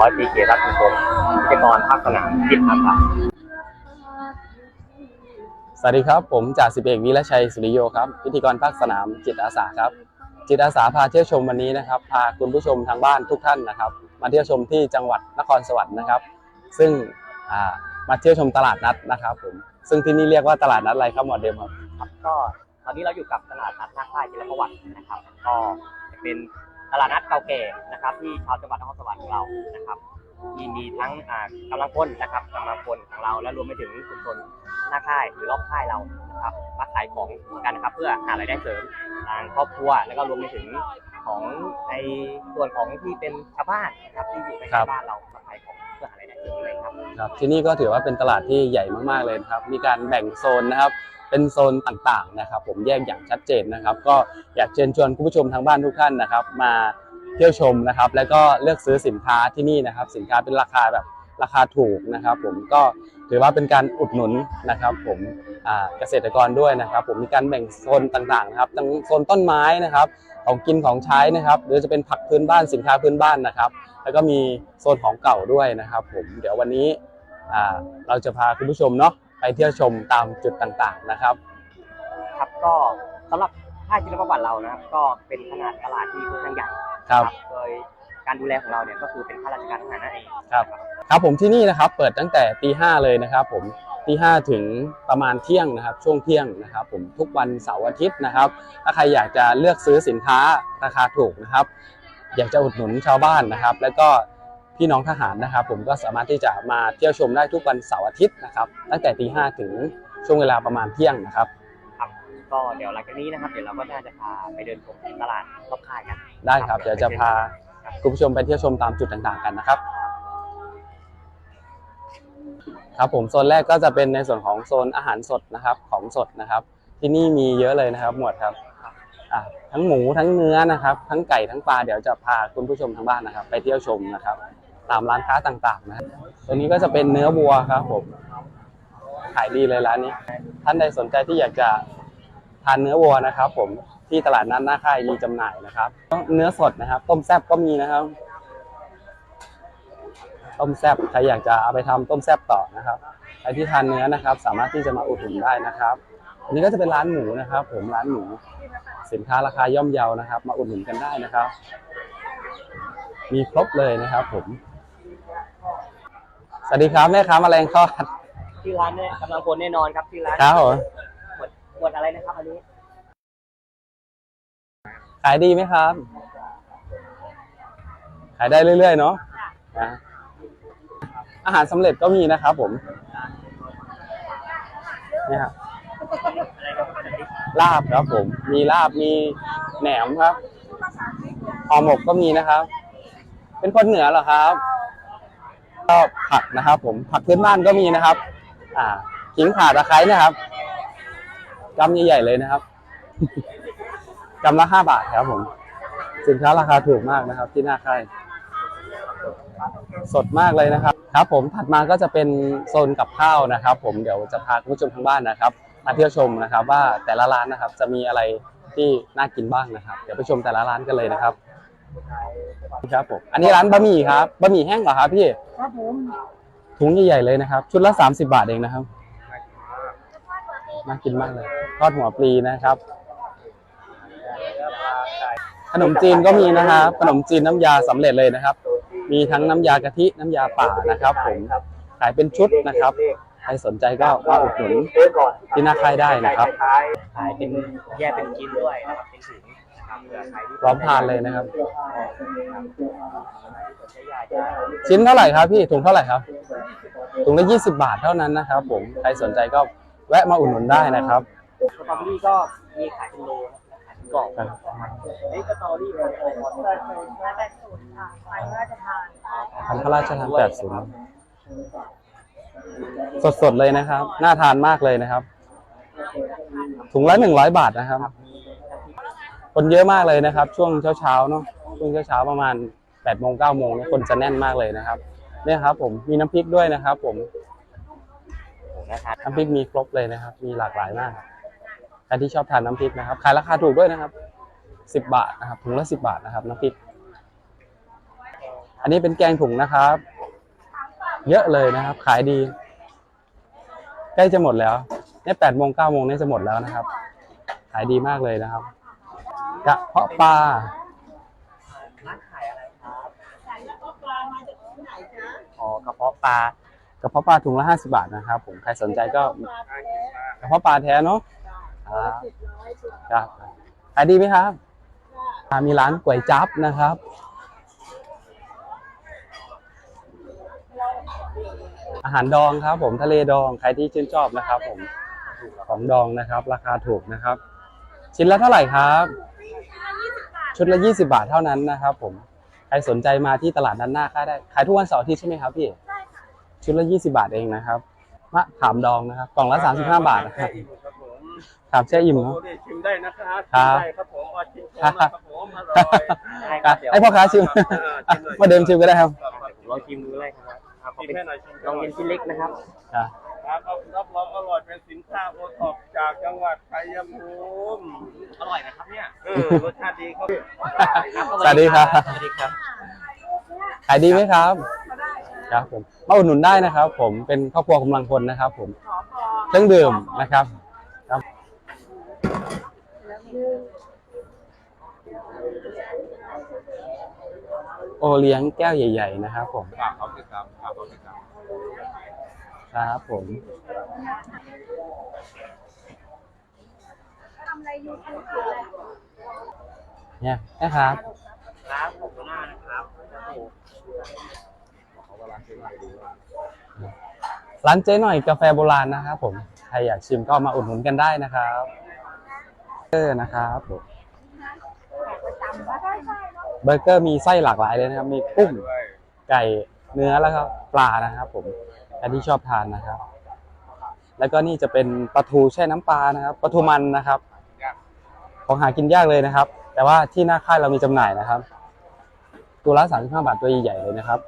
ร้อยตรีเกียรติรัตน์คุณพงศ์พิธีกรภาคสนามทิศอาสาสวัสดีครับ ผมจ่าสิบเอกวิรชัยสุริโยครับ พิธีกรภาคสนามจิตอาสาครับ จิตอาสาพาเที่ยวชมวันนี้นะครับ พาคุณผู้ชมทางบ้านทุกท่านนะครับ มาเที่ยวชมที่จังหวัดนครสวรรค์นะครับ ซึ่งอ่ามาเที่ยวชมตลาดนัดนะครับผมซึ่งที่นี่เรียกว่าตลาดนัดอะไรครับหมอเดมครับครับก็ตอนนี้เราอยู่กับตลาดนัดท่าค่ายจิรประวัตินะครับ ก็จะเป็น ตลาดนัดเก่าแก่นะครับ ที่ชาวจังหวัดนครสวรรค์ของเรานะครับมีมีทั้งอ่ากำลังพลนะครับกำลังพลของเราและรวมไปถึงชุมชนหน้าค่ายหรือรอบค่ายเรานะครับมาขายของกันนะครับ เพื่อหารายได้เสริมทางครอบครัวแล้วก็รวมไปถึงของในส่วนของที่เป็นชาวบ้านนะครับที่อยู่ในครับบ้านเรามาขายของเพื่อหารายได้เสริมด้วยครับ ครับที่นี่ก็ถือว่าเป็นตลาดที่ใหญ่มากๆเลยนะครับ มีการแบ่งโซนนะครับ เป็นโซนต่างๆนะครับ ผมแยกอย่างชัดเจนนะครับ ก็อยากเชิญชวนคุณผู้ชมทางบ้านทุกท่านนะครับ มาเที่ยวชมนะครับ แล้วก็เลือกซื้อสินค้าที่นี่นะครับ สินค้าเป็นราคาแบบราคาถูกนะครับ ผมก็ถือว่าเป็นการอุดหนุนนะครับ ผมเกษตรกรด้วยนะครับ ผมมีการแบ่งโซนต่างๆนะครับทั้งโซนต้นไม้นะครับ ของกินของใช้นะครับหรือจะเป็นผักพื้นบ้านสินค้าพื้นบ้านนะครับ แล้วก็มีโซนของเก่าด้วยนะครับ ผมเดี๋ยววันนี้ เราจะพาคุณผู้ชมเนาะไปเที่ยวชมตามจุดต่างๆนะครับ ครับก็สำหรับค่ายจิรประวัติเรานะครับก็เป็นขนาดตลาดที่ค่อนข้างใหญ่ครับโดยการดูแลของเราเนี่ยก็คือเป็นข้าราชการทหารนั่นเองครับครับผมที่นี่นะครับเปิดตั้งแต่ตีห้าเลยนะครับผมตีห้าถึงประมาณเที่ยงนะครับ ช่วงเที่ยงนะครับ ผมทุกวันเสาร์อาทิตย์นะครับ ถ้าใครอยากจะเลือกซื้อสินค้าราคาถูกนะครับ อยากจะอุดหนุนชาวบ้านนะครับ แล้วก็ พี่น้องทหารนะครับ ผมก็สามารถที่จะมาเที่ยวชมได้ทุกวันเสาร์อาทิตย์นะครับ ตั้งแต่ตีห้าถึงช่วงเวลาประมาณเที่ยงนะครับ ครับก็เดี๋ยวหลังจากนี้นะครับ เดี๋ยวเราก็น่าจะพาไปเดินชมตลาดรอบค่ายกันได้ครับ เดี๋ยวจะพาคุณผู้ชมไปเที่ยวชมตามจุดต่างๆกันนะครับครับผมโซนแรกก็จะเป็นในส่วนของโซนอาหารสดนะครับ ของสดนะครับ ที่นี่มีเยอะเลยนะครับ หมวดครับอะทั้งหมูทั้งเนื้อนะครับ ทั้งไก่ทั้งปลาเดี๋ยวจะพาคุณผู้ชมทางบ้านนะครับ ไปเที่ยวชมนะครับ ตามร้านค้าต่างๆนะตัวนี้ก็จะเป็นเนื้อวัวครับผมขายดีเลยร้านนี้ ท่านใดสนใจที่อยากจะทานเนื้อวัวนะครับ ผมที่ตลาดนัดหน้าค่ายมีจำหน่ายนะครับ เนื้อสดนะครับ ต้มแซ่บก็มีนะครับ ต้มแซ่บใครอยากจะเอาไปทำต้มแซ่บต่อนะครับใครที่ทานเนื้อนะครับ สามารถที่จะมาอุดหนุนได้นะครับ อันนี้ก็จะเป็นร้านหมูนะครับ ผมร้านหมูสินค้าราคาย่อมเยานะครับ มาอุดหนุนกันได้นะครับ มีครบเลยนะครับ ผม สวัสดีครับแม่ค้าแมลงทอดที่ร้านเนี่ยกำลังพลแน่นอนครับที่ร้านครับผมหมวดหมวดอะไรนะครับอันนี้ ขายดีไหมครับ ขายได้เรื่อยๆเนาะนะอาหารสำเร็จก็มีนะครับผมนี่ครับอะไรครับอันนี้ลาบครับผม มีลาบมีแหนมครับห่อหมกก็มีนะครับ เป็นคนเหนือเหรอครับก็ ผักนะครับ ผมผักพื้นบ้านก็มีนะครับ อ่าขิงข่าตะไคร้นะครับกำใหญ่ๆเลยนะครับกำละห้าบาทครับผม สินค้าราคาถูกมากนะครับ ที่หน้าค่ายสดมากเลยนะครับ ครับ ผมถัดมาก็จะเป็นโซนกับข้าวนะครับ ผมเดี๋ยวจะพาคุณผู้ชมทางบ้านนะครับ มาเที่ยวชมนะครับ ว่าแต่ละร้านนะครับ จะมีอะไรที่น่ากินบ้างนะครับ เดี๋ยวไปชมแต่ละร้านกันเลยนะครับ ครับผมอันนี้ร้านบะหมี่ครับบะหมี่แห้งเหรอครับพี่ครับผมถุงใหญ่ๆเลยนะครับ ชุดละ 30 บาทเองนะครับน่ากินมากเลย ทอดหัวปลีนะครับ ขนมจีนก็มีนะครับ ขนมจีนน้ำยาสำเร็จเลยนะครับ มีทั้งน้ำยากะทิน้ำยาป่านะครับ ผมขายเป็นชุดนะครับใครสนใจก็มาอุดหนุนที่หน้าค่ายได้นะครับขายเป็นแยกเป็นกินด้วยนะครับเป็นถุง นะครับเผื่อใครที่พร้อมทานเลยนะครับใช้ยาจะชิ้นเท่าไหร่ครับพี่ถุงเท่าไหร่ครับถุงละ20 บาทเท่านั้นนะครับ ผมใครสนใจก็แวะมาอุดหนุนได้นะครับสตรอเบอรี่ก็มีขายเป็นโลนะขายเป็นกล่องครับนี่สตรอเบอรี่เป็นโลคอนเปิดศูนย์และแปดศูนย์ค่ะไปพระราชทานพันพระราชทานแปดศูนย์สดๆเลยนะครับ น่าทานมากเลยนะครับ ถุงละหนึ่งร้อยบาทนะครับ คนเยอะมากเลยนะครับ ช่วงเช้าๆเนาะช่วงเช้าๆประมาณแปดโมงเก้าโมงเนี่ยคนจะแน่นมากเลยนะครับเนี่ยครับ ผมมีน้ำพริกด้วยนะครับ ผมน้ำพริกมีครบเลยนะครับ มีหลากหลายมากใครที่ชอบทานน้ำพริกนะครับขายราคาถูกด้วยนะครับสิบบาทนะครับถุงละสิบบาทนะครับน้ำพริก อันนี้เป็นแกงถุงนะครับ เยอะเลยนะครับ ขายดี ใกล้จะหมดแล้วเนี่ยแปดโมงเก้าโมงเนี่ยจะหมดแล้วนะครับ ขายดีมากเลยนะครับ กระเพาะปลาร้านขายอะไรครับอ๋อกระเพาะปลากระเพาะปลาถุงละห้าสิบาทนะครับผมใครสนใจก็กระเพาะปลาแท้เนาะครับครับขายดีไหมครับ มีร้านก๋วยจั๊บนะครับอาหารดองครับผมทะเลดองใครที่ชื่นชอบนะครับ ผมของดองนะครับ ราคาถูกนะครับ ชิ้นละเท่าไหร่ครับ ชุดละยี่สิบาทเท่านั้นนะครับผม ใครสนใจมาที่ตลาดด้านหน้าค่ายได้ ขายทุกวันเสาร์อาทิตย์ใช่ไหมครับพี่ชุดละยี่สิบาทเองนะครับมะขามดองนะครับ กล่องละสามสิบห้าบาทนะครับขามแช่อิ่มเนาะชิมได้นะครับครับชิมได้ครับผมอ๋อชิมชมนะครับผมอร่อยได้ครับเดี๋ยวให้พ่อค้าชิมอ่าชิมหน่อยมาเดิมชิมก็ได้ครับ ลองชิมดูเลยครับครับชิมเป็นให้หน่อยชิมลองเย็นชิ้นเล็กนะครับอะ ครับเอารับรองอร่อยเป็นสินค้าโอท็อปจากจังหวัดชัยภูมิอร่อยนะครับเนี่ยเออรสชาติดีครับครับสวัสดีครับ สวัสดีครับขายดีไหมครับครับผมมาอุดหนุนได้นะครับ ผมเป็นครอบครัวกำลังพลนะครับ ผมเครื่องดื่มนะครับครับโอเลี้ยงแก้วใหญ่ ๆ นะครับผมฝากเขาติดตามฝากเขาติดตาม ครับผมเนี่ยนะครับ ครับขอบคุณมากนะครับโอ้โหร้านเจ๊หน่อยกาแฟโบราณนะครับผม ใครอยากชิมก็มาอุดหนุนกันได้นะครับเบอร์เกอร์นะครับผมเบอร์เกอร์มีไส้หลากหลายเลยนะครับ มีกุ้งไก่เนื้อแล้วก็ปลานะครับผม ใครที่ชอบทานนะครับ แล้วก็นี่จะเป็นปลาทูแช่น้ำปลานะครับปลาทูมันนะครับ ของหากินยากเลยนะครับ แต่ว่าที่หน้าค่ายเรามีจำหน่ายนะครับ ตัวละ35บาทตัวใหญ่ๆเลยนะครับ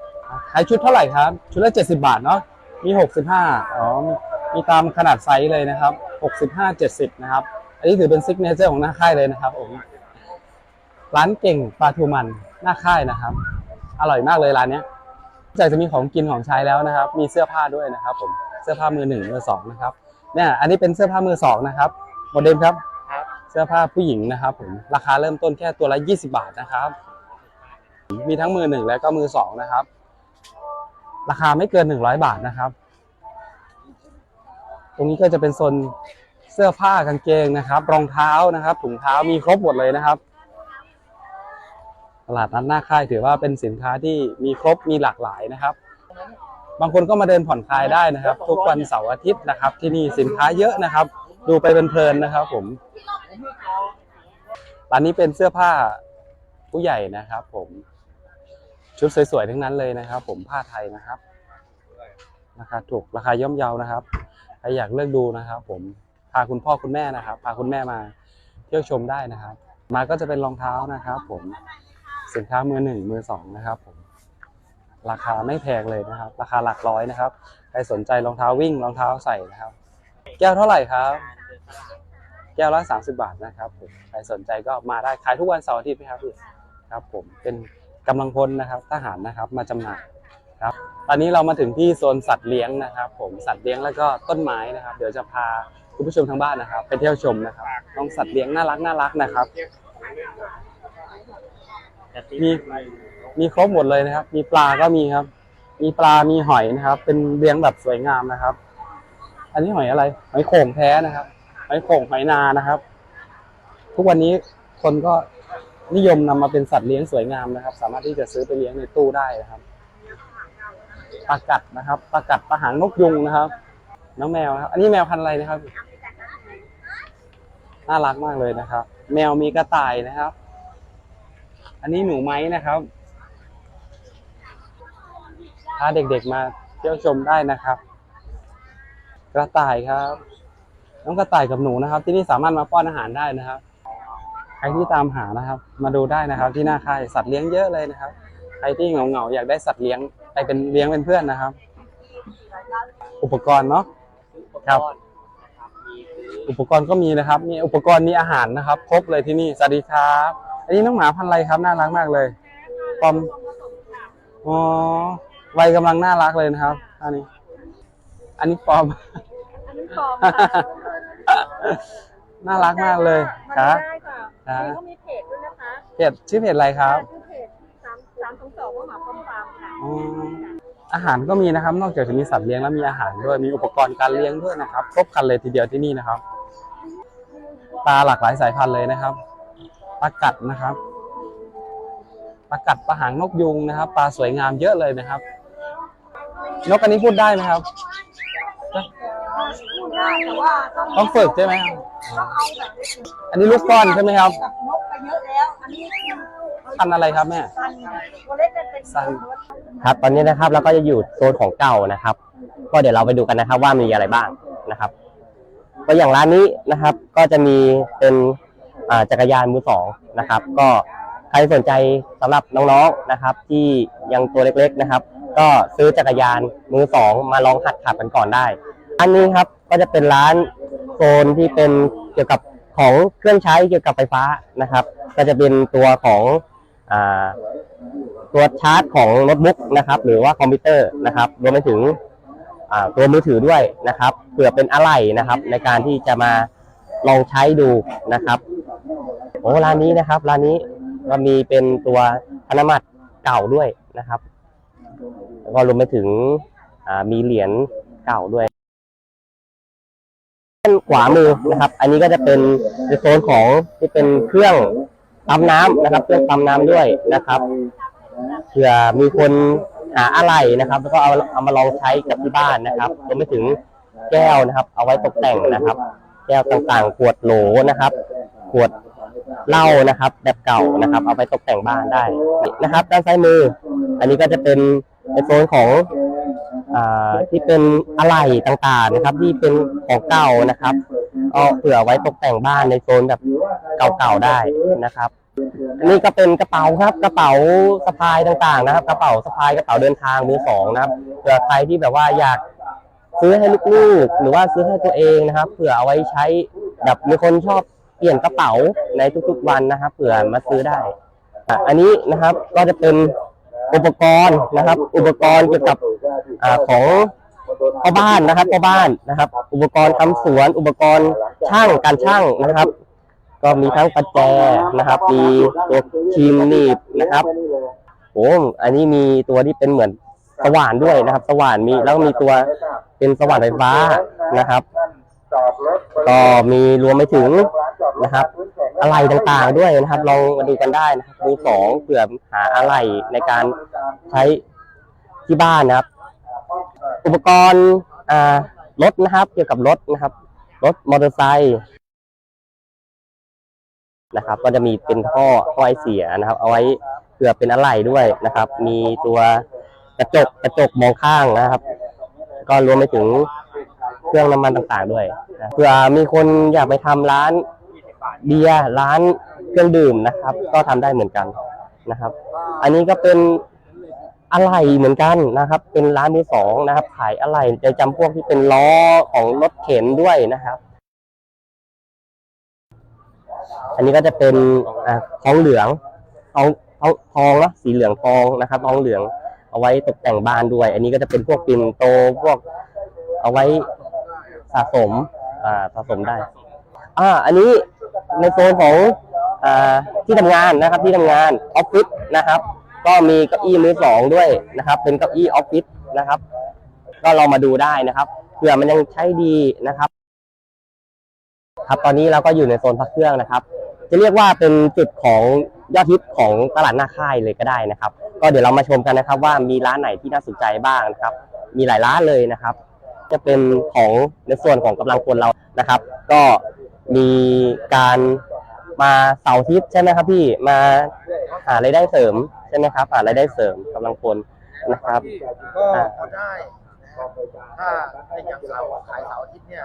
ขายชุดเท่าไหร่ครับ ชุดละ70บาทเนาะมี65อ๋อมีตามขนาดไซส์เลยนะครับ65 70นะครับ อันนี้ถือเป็นซิกเนเจอร์ของหน้าค่ายเลยนะครับผมร้านเก่งปลาทูมันหน้าค่ายนะครับ อร่อยมากเลยร้านเนี้ย จากจะมีของกินของใช้แล้วนะครับ มีเสื้อผ้าด้วยนะครับ ผมเสื้อผ้ามือหนึ่งมือสองนะครับเนี่ยอันนี้เป็นเสื้อผ้ามือสองนะครับโมเดลครับครับเสื้อผ้าผู้หญิงนะครับ ผมราคาเริ่มต้นแค่ตัวละ 20 บาทนะครับ มีทั้งมือหนึ่งและก็มือสองนะครับ ราคาไม่เกิน 100 บาทนะครับ ตรงนี้ก็จะเป็นโซนเสื้อผ้ากางเกงนะครับ รองเท้านะครับถุงเท้ามีครบหมดเลยนะครับต ลาดนัดหน้าค่ายถือว่าเป็นสินค้าที่มีครบมีหลากหลายนะครับ บางคนก็มาเดินผ่อนคลายได้นะครับ ทุกวันเสาร์อาทิตย์นะครับ ที่นี่สินค้าเยอะนะครับ ดูไปเพลินๆนะครับ ผมร้านนี้เป็นเสื้อผ้าผู้ใหญ่นะครับ ผมชุดสวยๆทั้งนั้นเลยนะครับ ผมผ้าไทยนะครับราคาถูกราคาย่อมเยานะครับใครอยากเลือกดูนะครับ ผมพาคุณพ่อคุณแม่นะครับ พาคุณแม่มาเที่ยวชมได้นะครับ มาก็จะเป็นรองเท้านะครับ ผม สินค้ามือหนึ่งมือสองนะครับผมราคาไม่แพงเลยนะครับ ราคาหลักร้อยนะครับใครสนใจรองเท้าวิ่งรองเท้าใส่นะครับ แก้วเท่าไหร่ครับ แก้วละ30 บาทนะครับผมใครสนใจก็มาได้ขายทุกวันเสาร์อาทิตย์ไหมครับพี่ครับ ผมเป็นกำลังพลนะครับทหารนะครับมาจำหน่ายครับ ตอนนี้เรามาถึงที่โซนสัตว์เลี้ยงนะครับ ผมสัตว์เลี้ยงแล้วก็ต้นไม้นะครับ เดี๋ยวจะพาคุณผู้ชมทางบ้านนะครับ ไปเที่ยวชมนะครับน้องสัตว์เลี้ยงน่ารักน่ารักนะครับ มีมีครบหมดเลยนะครับ มีปลาก็มีครับ มีปลา มีหอยนะครับ เป็นเลี้ยงแบบสวยงามนะครับ อันนี้หอยอะไร หอยโข่งแท้นะครับ หอยโข่งหอยนานะครับ ทุกวันนี้คนก็นิยมนำมาเป็นสัตว์เลี้ยงสวยงามนะครับ สามารถที่จะซื้อไปเลี้ยงในตู้ได้นะครับปลากัดนะครับปลากัดปลาหางนกยุงนะครับ น้องแมวนะครับ อันนี้แมวพันธุ์อะไรนะครับ น่ารักมากเลยนะครับ แมวมีกระต่ายนะครับ อันนี้หนูไม้นะครับพาเด็กๆมาเที่ยวชมได้นะครับ กระต่ายครับ น้องกระต่ายกับหนูนะครับ ที่นี่สามารถมาป้อนอาหารได้นะครับใครที่ตามหานะครับ มาดูได้นะครับ ที่หน้าค่ายสัตว์เลี้ยงเยอะเลยนะครับใครที่เหงาๆอยากได้สัตว์เลี้ยงไปเป็นเลี้ยงเป็นเพื่อนนะครับ อุปกรณ์เนาะครับอุปกรณ์ก็มีนะครับ มีอุปกรณ์มีอาหารนะครับ ครบเลยที่นี่สวัสดีครับ อันนี้น้องหมาพันธุ์อะไรครับน่ารักมากเลยปอมอ๋อวัยกำลังน่ารักเลยนะครับอันนี้ อันนี้ปอมอันนี้ปลอมค่ะน่ารักมากเลยมาครับได้ค่ะครับอันนี้ก็มีเพจด้วยนะคะเพจชื่อเพจอะไรครับชื่อเพจสามสามสองสองมหาปอมฟาร์มค่ะอ๋ออาหารก็มีนะครับ นอกจากจะมีสัตว์เลี้ยงแล้วมีอาหารด้วยมีอุปกรณ์การเลี้ยงด้วยนะครับครบครันเลยทีเดียวที่นี่นะครับปลาหลากหลายสายพันธุ์เลยนะครับ ปลากัดนะครับปลากัดปลาหางนกยุงนะครับ ปลาสวยงามเยอะเลยนะครับ นกอันนี้พูดได้ไหมครับพูดได้แต่ว่าต้องต้องฝึกใช่ไหมครับต้องเอาแบบอันนี้ลูกป้อนใช่ไหมครับกับนกไปเยอะแล้วอันนี้พันธุ์อะไรครับแม่พันตัวเล็กเป็นเป็นสั้นครับ ตอนนี้นะครับเราก็จะอยู่โซนของเก่านะครับ ก็เดี๋ยวเราไปดูกันนะครับว่ามีอะไรบ้างนะครับ ก็อย่างร้านนี้นะครับ ก็จะมีเป็นอ่า จักรยานมือสองนะครับ ก็ใครสนใจสำหรับน้องๆนะครับ ที่ยังตัวเล็กๆนะครับ ก็ซื้อจักรยานมือสองมาลองหัดขับกันก่อนได้ อันนี้ครับก็จะเป็นร้านโซนที่เป็นเกี่ยวกับของเครื่องใช้เกี่ยวกับไฟฟ้านะครับ ก็จะเป็นตัวของอตัวชาร์จของโน้ตบุ๊กนะครับ หรือว่าคอมพิวเตอร์นะครับรวมไปถึงตัวมือถือด้วยนะครับเผื่อเป็นอะไหล่นะครับ ในการที่จะมาลองใช้ดูนะครับ โอ้ร้านนี้นะครับร้านนี้ก็มีเป็นตัวธนบัตรเก่าด้วยนะครับแล้วก็รวมไปถึงมีเหรียญเก่าด้วยด้านขวามือนะครับ อันนี้ก็จะเป็นโซนของที่เป็นเครื่องปั๊มน้ำนะครับ เครื่องปั๊มน้ำด้วยนะครับเผื่อมีคนหาอะไรนะครับ แล้วก็เอาเอามาลองใช้กับที่บ้านนะครับรวมไปถึงแก้วนะครับ เอาไว้ตกแต่งนะครับ แก้วต่างๆขวดโหลนะครับ ขวดเหล้านะครับ แบบเก่านะครับ เอาไปตกแต่งบ้านได้นะครับ ด้านซ้ายมือ อันนี้ก็จะเป็นในโซนของอที่เป็นอะไหล่ต่างๆนะครับ ที่เป็นของเก่านะครับเอาเผื่อไว้ตกแต่งบ้านในโซนแบบเก่าๆได้นะครับอันนี้ก็เป็นกระเป๋าครับ กระเป๋าสะพายต่างๆนะครับ กระเป๋าสะพายกระเป๋าเดินทางมือสองนะครับเผื่อใครที่แบบว่าอยากซื้อให้ลูกๆหรือว่าซื้อให้ตัวเองนะครับเผื่อเอาไว้ใช้แบบมีคนชอบ เปลี่ยนกระเป๋าในทุกๆวันนะครับเผื่อมาซื้อได้อะอันนี้นะครับก็จะเป็นอุปกรณ์นะครับ อุปกรณ์เกี่ยวกับอาของพ่อบ้านนะครับพ่อบ้านนะครับ อุปกรณ์ทำสวน อุปกรณ์ช่างการช่างนะครับ ก็มีทั้งประแจนะครับ มีตัวครีมหนีบนะครับโอ้อันนี้มีตัวที่เป็นเหมือนสว่านด้วยนะครับ สว่านมีแล้วก็มีตัวเป็นสว่านไฟฟ้านะครับ ก็มีรวมไปถึง นะครับ อะไรต่างๆด้วยนะครับลองมาดูกันได้นะครับมือสองเผื่อหาอะไรในการใช้ที่บ้านนะครับ อุปกรณ์รถนะครับ เกี่ยวกับรถนะครับรถมอเตอร์ไซค์นะครับ ก็จะมีเป็นท่อท่อไอเสียนะครับ เอาไว้เผื่อเป็นอะไหล่ด้วยนะครับ มีตัวกระจกกระจกมองข้างนะครับ ก็รวมไปถึงเครื่องน้ำมันต่างๆด้วยเผื่อมีคนอยากไปทำร้าน เบียร์ร้านเครื่องดื่มนะครับ ก็ทำได้เหมือนกันนะครับ อันนี้ก็เป็นอะไหล่เหมือนกันนะครับ เป็นร้านมือสองนะครับ ขายอะไหล่จะจำพวกที่เป็นล้อของรถเข็นด้วยนะครับ อันนี้ก็จะเป็นทองเหลืองทองทองทองนะสีเหลืองทองนะครับทองเหลืองเอาไว้ตกแต่งบ้านด้วย อันนี้ก็จะเป็นพวกปิ่นโตพวกเอาไว้สะสมอ่าสะสมได้ อ่า อันนี้ ในโซนของอที่ทำงานนะครับที่ทำงานออฟฟิศนะครับ ก็มีเก้าอี้มือสองด้วยนะครับ เป็นเก้าอี้ออฟฟิศนะครับ ก็ลองมาดูได้นะครับเผื่อมันยังใช้ดีนะครับ ครับตอนนี้เราก็อยู่ในโซนพักเครื่องนะครับ จะเรียกว่าเป็นจุดของยอดฮิตของตลาดหน้าค่ายเลยก็ได้นะครับ ก็เดี๋ยวเรามาชมกันนะครับ ว่ามีร้านไหนที่น่าสนใจบ้างนะครับ มีหลายร้านเลยนะครับ จะเป็นของในส่วนของกำลังพลเรานะครับ ก็ มีการมาเสาร์อาทิตย์ใช่ไหมครับพี่มาหารายได้เสริมใช่ไหมครับหารายได้เสริมกำลังพลนะครับก็พอได้ถ้าไอ้อย่างเสาร์ขายเสาร์อาทิตย์เนี่ย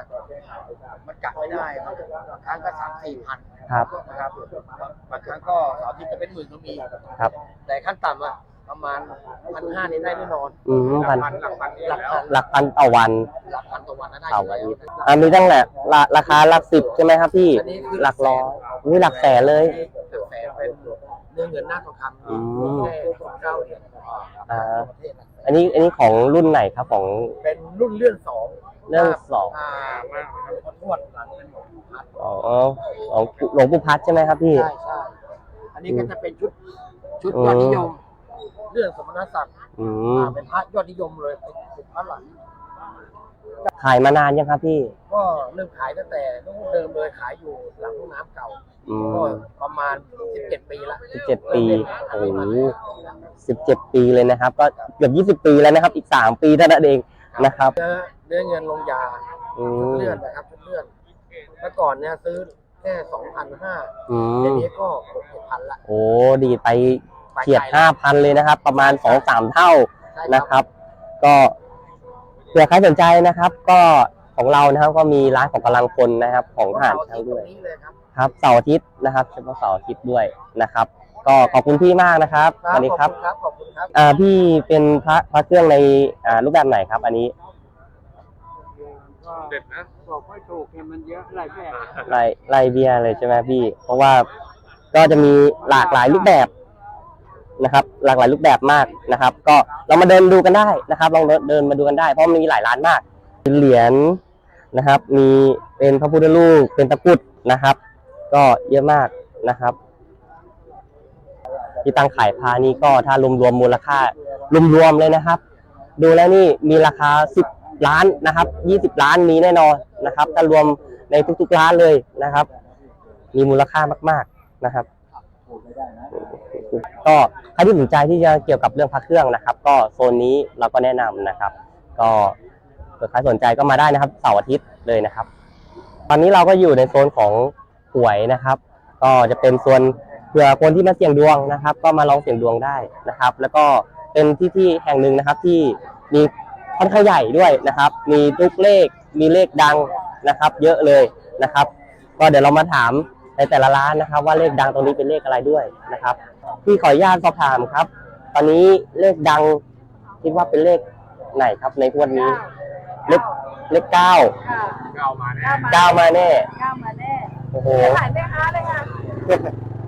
มันกะไม่ได้บางครั้งก็สามสี่พันครับ นะครับบางครั้งก็เสาร์อาทิตย์จะเป็นหมื่นก็มี ครับ แต่ขั้นต่ำอะ ประมาณพันห้านี่ได้แน่นอนอืมพันหลักพันหลักพันหลักพันต่อวันหลักพันต่อวันนะได้เสาร์อาทิตย์อ่ามีตั้งแต่ราราคาหลักสิบใช่ไหมครับพี่ อันนี้คือหลักร้อยอุ้ยหลักแสนเลย หลักแสนเป็นเนื้อเงินหน้าทองคำอืม แค่เก้าเหรียญอ่าประเทศนะอันนี้อันนี้ของรุ่นไหนครับของเป็นรุ่นเลื่อนสองเลื่อนสองอ่ามาขอทวดหลังเป็นหลวงปู่พัดอ๋อของหลวงปู่พัดใช่ไหมครับพี่ ใช่ใช่อันนี้ก็จะเป็นชุดชุดอืมยอดนิยม เรื่องสมณศักดิ์อืมอ่าเป็นพระยอดนิยมเลยเป็นพระหลังขายมานานยังครับพี่ ก็เริ่มขายตั้งแต่นู่นเดิมเลยขายอยู่หลังห้องน้ำเก่า อืก็มประมาณ 17 ปีละสิบเจ็ดปี โอ้โหสิบเจ็ดปีเลยนะครับ ก็เกือบยี่สิบปีแล้วนะครับ อีกสามปีเท่านั้นเองนะครับ เนื้อเนื้อเงินลงยาอืชุดมเลื่อนนะครับชุดเลื่อนเมื่อก่อนเนี่ยซื้อแค่ 2,500อืเดี๋ยวมนี้ก็6 7,000ละโอ้ดีดไป เฉียดห้าพันเลยนะครับ ประมาณสองสามเท่าใช่นะครับ ก็เผื่อใครสนใจนะครับ ก็ของเรานะครับก็มีร้านของกำลังพลนะครับ ของทหารช่างด้วยตรงนี้เลยครับครับเสาร์อาทิตย์นะครับเฉพาะเสาร์อาทิตย์ด้วยนะครับ ก็ขอบคุณพี่มากนะครับสวัสดีครับขอบคุณครับขอบคุณครับอ่าพี่เป็นพระพระเครื่องในอ่ารูปแบบไหนครับ อันนี้เด็ดนะบอกไม่ถูกเนี่ยมันเยอะหลายแบบลายลายเบียร์เลยใช่ไหมพี่ เพราะว่าก็จะมีหลากหลายรูปแบบ นะครับหลากหลายรูปแบบมากนะครับ ก็เรามาเดินดูกันได้นะครับ ลองเดินมาดูกันได้ เพราะมันมีหลายร้านมากมีเหรียญนะครับ มีเป็นพระพุทธรูปเป็นตะกรุดนะครับ ก็เยอะมากนะครับ ที่ตั้งขายพานี้ก็ถ้ารวมๆมูลค่ารวมๆเลยนะครับ ดูแล้วนี่มีราคา 10 ล้านนะครับ 20 ล้านมีแน่นอนนะครับถ้ารวมในทุกๆร้านเลยนะครับ มีมูลค่ามาก ๆนะครับ ก็ใครที่สนใจที่จะเกี่ยวกับเรื่องพระเครื่องนะครับ ก็โซนนี้เราก็แนะนำนะครับ ก็เผื่อใครสนใจก็มาได้นะครับเสาร์อาทิตย์เลยนะครับ ตอนนี้เราก็อยู่ในโซนของหวยนะครับ ก็จะเป็นส่วนเผื่อคนที่มาเสี่ยงดวงนะครับ ก็มาลองเสี่ยงดวงได้นะครับ แล้วก็เป็นที่ที่แห่งหนึ่งนะครับที่มีค่อนข้างใหญ่ด้วยนะครับ มีทุกเลขมีเลขดังนะครับ เยอะเลยนะครับ ก็เดี๋ยวเรามาถาม ในแต่ละร้านนะครับ ว่าเลขดังตรงนี้เป็นเลขอะไรด้วยนะครับพี่ขออนุญาตสอบถามครับ ตอนนี้เลขดังคิดว่าเป็นเลขไหนครับ ในงวดนี้ เลขเลขเก้าค่ะเก่ามาแน่เก้ามาแน่ก้าวมาแน่โอ้โหขายแม่ค้าเลยค่ะ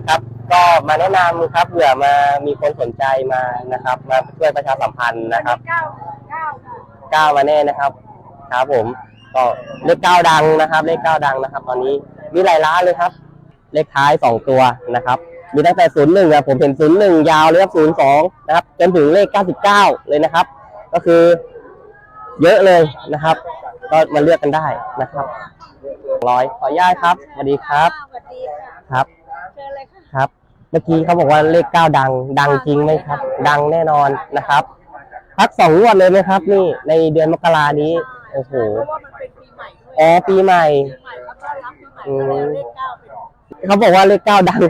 ครับ ก็มาแนะนำครับเผื่อมามีคนสนใจมานะครับ มาช่วยประชาสัมพันธ์นะครับเก้าเก้าค่ะก้าวมาแน่นะครับครับผมก็เลขเก้าดังนะครับ เลขเก้าดังนะครับ ตอนนี้มีหลายร้านเลยครับ เลขท้ายสองตัวนะครับมีตั้งแต่ศูนย์หนึ่งอะผมเห็นศูนย์หนึ่งยาวเลยครับศูนย์สองนะครับจนถึงเลขเก้าสิบเก้าเลยนะครับ ก็คือเยอะเลยนะครับ ก็มาเลือกกันได้นะครับร้อยขออนุญาตครับสวัสดีครับสวัสดีค่ะครับเชิญเลยค่ะครับ เมื่อกี้เขาบอกว่าเลขเก้าดัง ดังจริงไหมครับ ดังแน่นอนนะครับพักสองงวดเลยไหมครับ นี่ในเดือนมกรานี้โอ้โหเพราะว่ามันเป็นปีใหม่ด้วยอ๋อปีใหม่ปีใหม่แล้วก็รับปีใหม่ก็เลยเลขเก้าเป็น เขาบอกว่าเลขเก้าดัง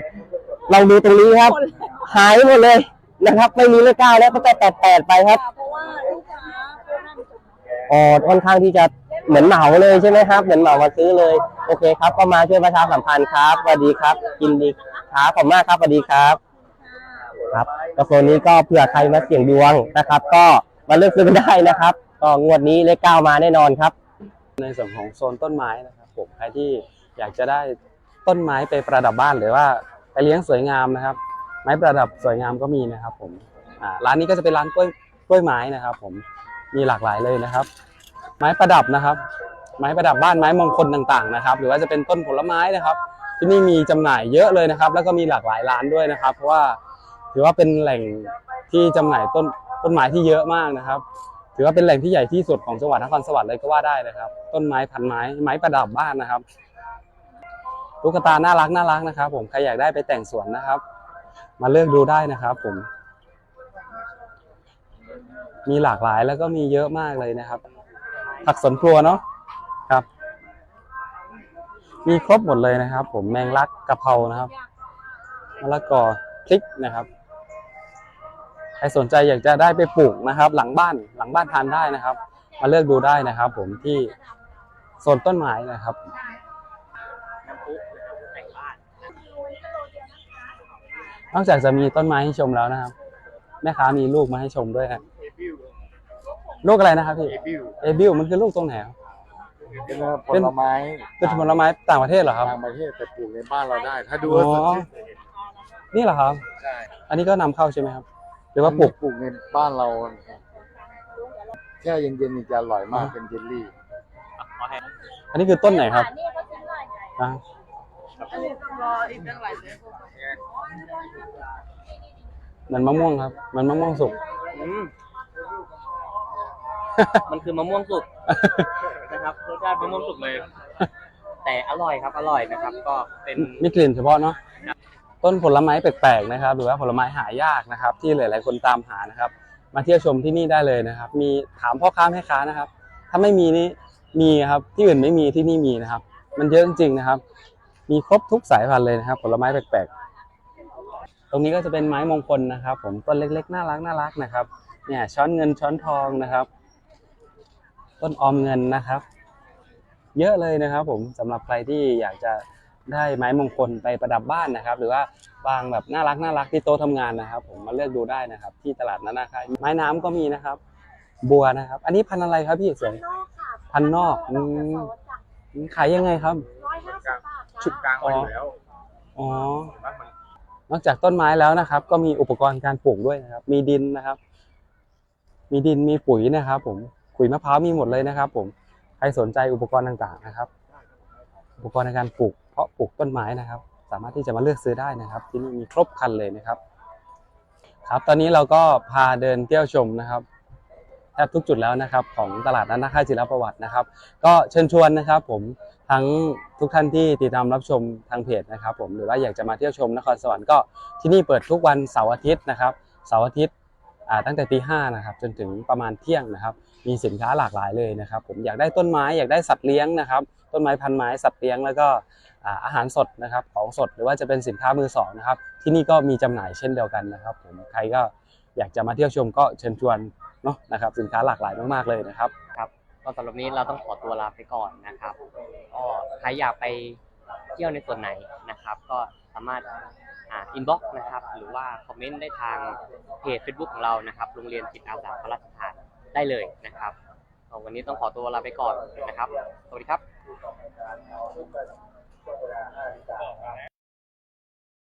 ลองดูตรงนี้ครับคนแล้วหายหมดเลยนะครับ ไม่มีเลขเก้าแล้วก็แต่แปดแปดไปครับเพราะว่าลูกค้าเขานั่นจะอ๋อค่อนข้างที่จะเหมือนเหมาเลยใช่ไหมครับ เหมือนเหมามาซื้อเลย โอเคครับ ก็มาช่วยประชาสัมพันธ์ครับสวัสดีครับยินดีครับขอบคุณมากครับสวัสดีครับ ครับก็โซนนี้ก็เผื่อใครมาเสี่ยงดวงนะครับ ก็มาเลือกซื้อกันได้นะครับ ก็งวดนี้เลขเก้ามาแน่นอนครับ ในส่วนของโซนต้นไม้นะครับผมใครที่อยากจะได้ ต้นไม้ไปประดับบ้านหรือว่าไปเลี้ยงสวยงามนะครับ ไม้ประดับสวยงามก็มีนะครับ ผมอ่าร้านนี้ก็จะเป็นร้านกล้วยกล้วยไม้นะครับ ผมมีหลากหลายเลยนะครับ ไม้ประดับนะครับ ไม้ประดับบ้านไม้มงคลต่างๆนะครับ หรือว่าจะเป็นต้นผลไม้นะครับ ที่นี่มีจำหน่ายเยอะเลยนะครับ แล้วก็มีหลากหลายร้านด้วยนะครับ เพราะว่าถือว่าเป็นแหล่งที่จำหน่ายต้นต้นไม้ที่เยอะมากนะครับ ถือว่าเป็นแหล่งที่ใหญ่ที่สุดของจังหวัดนครสวรรค์เลยก็ว่าได้นะครับ ต้นไม้พันไม้ไม้ประดับบ้านนะครับ ตุ๊กตาน่ารักน่ารักนะครับ ผมใครอยากได้ไปแต่งสวนนะครับ มาเลือกดูได้นะครับ ผม มีหลากหลายแล้วก็มีเยอะมากเลยนะครับ ผักสวนครัวเนาะครับ มีครบหมดเลยนะครับ ผมแมงลักกะเพรานะครับมะละกอพริกนะครับใครสนใจอยากจะได้ไปปลูกนะครับ หลังบ้านหลังบ้านทานได้นะครับ มาเลือกดูได้นะครับ ผมที่โซนต้นไม้นะครับ น้ำพุแต่งบ้าน นอกจากจะมีต้นไม้ให้ชมแล้วนะครับ แม่ค้ามีลูกมาให้ชมด้วยครับลูกอะไรนะครับพี่เอบิวเอบิวมันคือลูกตรงไหนครับเป็นผลไม้เป็นผลไม้ต่างประเทศเหรอครับต่างประเทศแต่ปลูกในบ้านเราได้ ถ้าดูอ๋อว่าสดชื่นนี่เหรอครับใช่อันนี้ก็นำเข้าใช่ไหมครับ หรือว่าปลูกปลูกในบ้านเราแค่เย็นๆนี่จะอร่อยมากเป็นเยลลี่ขอให้อันนี้คือต้นไหนครับนี่ก็ชิ้นหน่อยไงอะ มันมะม่วงครับ มันมะม่วงสุก อืมมันคือมะม่วงสุก นะครับรสชาติมะม่วงสุกเลย แต่อร่อยครับ อร่อยนะครับ ก็เป็นมีกลิ่นเฉพาะเนาะต้นผลไม้แปลกๆนะครับ หรือว่าผลไม้หายากนะครับ ที่หลาย ๆ คนตามหานะครับ มาเที่ยวชมที่นี่ได้เลยนะครับ มีถามพ่อค้าแม่ค้านะครับ ถ้าไม่มีนี่มีครับ ที่อื่นไม่มีที่นี่มีนะครับ มันเยอะจริงๆนะครับ มีครบทุกสายพันธุ์เลยนะครับ ผลไม้แปลกๆ ตรงนี้ก็จะเป็นไม้มงคลนะครับ ผมต้นเล็กๆน่ารักน่ารักนะครับ เนี่ยช้อนเงินช้อนทองนะครับ ต้นออมเงินนะครับ เยอะเลยนะครับ ผมสำหรับใครที่อยากจะได้ไม้มงคลไปประดับบ้านนะครับ หรือว่าวางแบบน่ารักน่ารักที่โต๊ะทำงานนะครับ ผมมาเลือกดูได้นะครับ ที่ตลาดนานาคายไม้น้ำก็มีนะครับ บัวนะครับ อันนี้พันธุ์อะไรครับพี่สวยนอกค่ะพันนอกอืมขายยังไงครับร้อยห้าสิบบาทชุดจ้ากลางไว้อยู่แล้วอ๋อ นอกจากต้นไม้แล้วนะครับ ก็มีอุปกรณ์การปลูกด้วยนะครับ มีดินนะครับ มีดินมีปุ๋ยนะครับ ผมขุยมะพร้าวมีหมดเลยนะครับ ผมใครสนใจอุปกรณ์ต่างๆนะครับ อุปกรณ์ในการปลูก เพาะปลูกต้นไม้นะครับ สามารถที่จะมาเลือกซื้อได้นะครับ ที่นี่มีครบครันเลยนะครับ ครับ ตอนนี้เราก็พาเดินเที่ยวชมนะครับ ทบทุกจุดแล้วนะครับของตลาดนัดนาค่ายจิรประวัตินะครับ ก็เชิญชวนนะครับผมทั้งทุกท่านที่ติดตามรับชมทางเพจนะครับ ผมหรือว่าอยากจะมาเที่ยวชมนครสวรรค์ก็ที่นี่เปิดทุกวันเสาร์อาทิตย์นะครับเสาร์อาทิตย์ตั้งแต่ตีห้านะครับจนถึงประมาณเที่ยงนะครับ มีสินค้าหลากหลายเลยนะครับ ผมอยากได้ต้นไม้อยากได้สัตว์เลี้ยงนะครับ ต้นไม้พันไม้สัตว์เลี้ยงแล้วก็อาหารสดนะครับของสดหรือว่าจะเป็นสินค้ามือสองนะครับ ที่นี่ก็มีจำหน่ายเช่นเดียวกันนะครับผมใครก็ อยากจะมาเที่ยวชมก็เชิญชวนเนาะนะครับสินค้าหลากหลายมากๆเลยนะครับครับก็สำหรับนี้เราต้องขอตัวลาไปก่อนนะครับก็ใครอยากไปเที่ยวในส่วนไหนนะครับ ก็สามารถอ่าอินบ็อกซ์นะครับ หรือว่าคอมเมนต์ได้ทางเพจ Facebook ของเรานะครับโรงเรียนจิตอาสาพระราชทานได้เลยนะครับวันนี้ต้องขอตัวลาไปก่อนนะครับ สวัสดีครับ